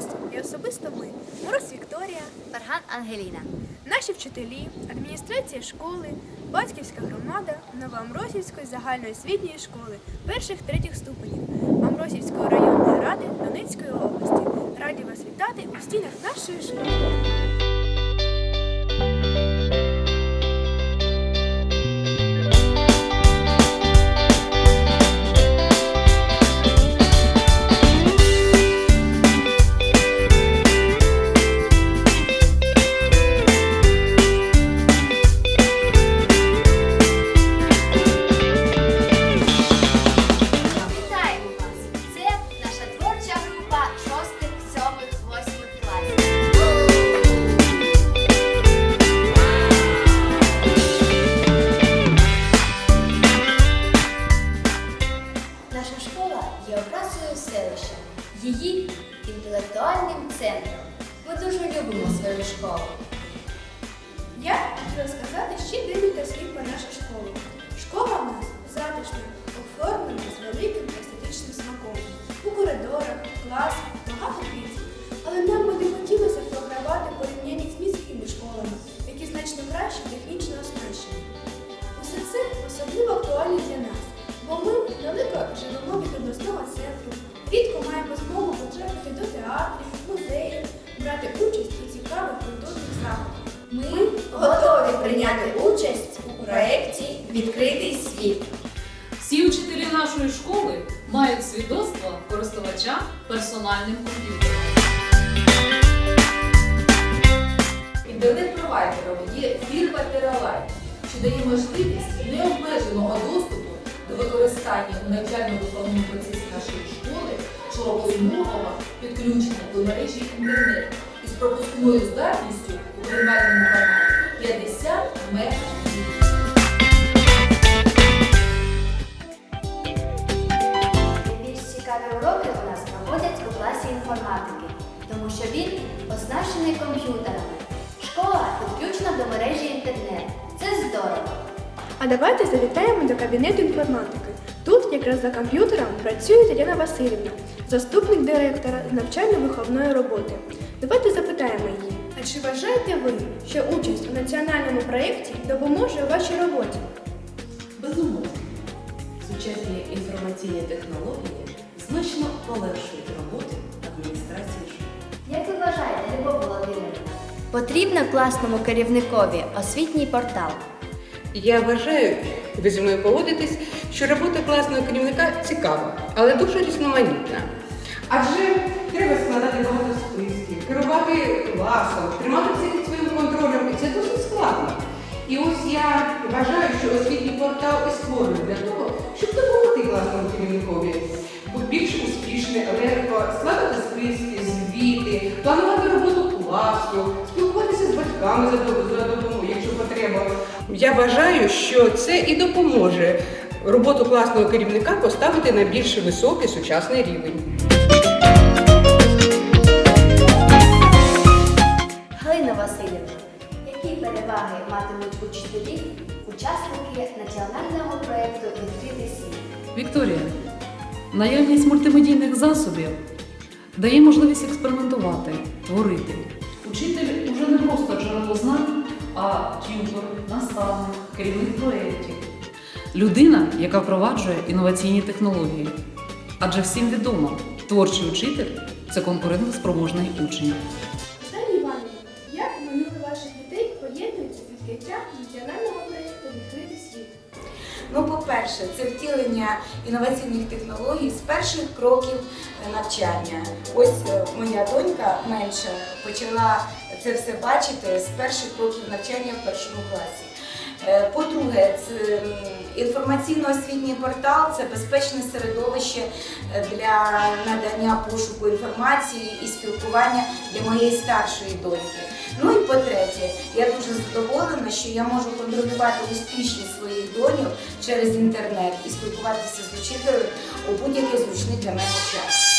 нас, і особисто ми, Мороз Вікторія, Фарган Ангеліна, наші вчителі, адміністрація школи, батьківська громада Новоамросівської загальноосвітньої школи перших-третіх ступенів Амросівської районної ради Донецької області. Раді вас вітати у стінах нашої школи. Є селища, її інтелектуальним центром. Ми дуже любимо свою школу. Я хотіла сказати ще декілька слів про маємо змогу потрапити до театрів, музеїв, брати участь у цікавих культурних заходах. Ми готові прийняти участь у проєкті Відкритий світ. Всі учителі нашої школи мають свідоцтво користувача персональним комп'ютером. Інтернет-провайдером є фірма TerraLight, що дає можливість необмеженого доступу до використання у навчально-виховному процесі нашої школи широкозмового підключення до мережі інтернет із пропускною здатністю у приймальному каналі 50 МБ. Найбільш цікаві уроки у нас проходять у класі інформатики, тому що він оснащений комп'ютерами. Школа підключена до мережі інтернет. Це здорово. А давайте завітаємо до кабінету інформатики. Тут якраз за комп'ютером працює Тетяна Васильівна, заступник директора з навчально-виховної роботи. Давайте запитаємо її. А чи вважаєте ви, що участь у національному проєкті допоможе у вашій роботі? Безумовно, сучасні інформаційні технології значно полегшують роботу адміністрації школи. Як ви вважаєте, Любов Володимирівна? Потрібно класному керівникові освітній портал. Я вважаю, ви зі мною погодитесь, що робота класного керівника цікава, але дуже різноманітна. Адже треба складати багато списків, керувати класом, тримати все під своїм контролем, і це досить складно. І ось я вважаю, що освітній портал і створений для того, щоб допомогти класному керівникові більш успішне, легко складати списки, звіти, планувати роботу класу, спілкуватися з батьками за допомогою, якщо потреба. Я вважаю, що це і допоможе роботу класного керівника поставити на більш високий сучасний рівень. Учасники національного проєкту Відкритий? Вікторія, наявність мультимедійних засобів дає можливість експериментувати, творити. Учитель уже не просто джерело знань, а тютор, наставник, керівник проєктів. Людина, яка впроваджує інноваційні технології. Адже всім відомо, творчий учитель це конкурентоспроможний учень. По-перше, це втілення інноваційних технологій з перших кроків е, навчання. Ось е, моя донька менша почала це все бачити з перших кроків навчання в першому класі. Е, По-друге, це інформаційно-освітній портал це безпечне середовище для надання пошуку інформації і спілкування для моєї старшої доньки. Ну і по-третє, я дуже задоволена, що я можу контролювати успішність своїх доньок через інтернет і спілкуватися з учителем у будь-який зручний для мене час.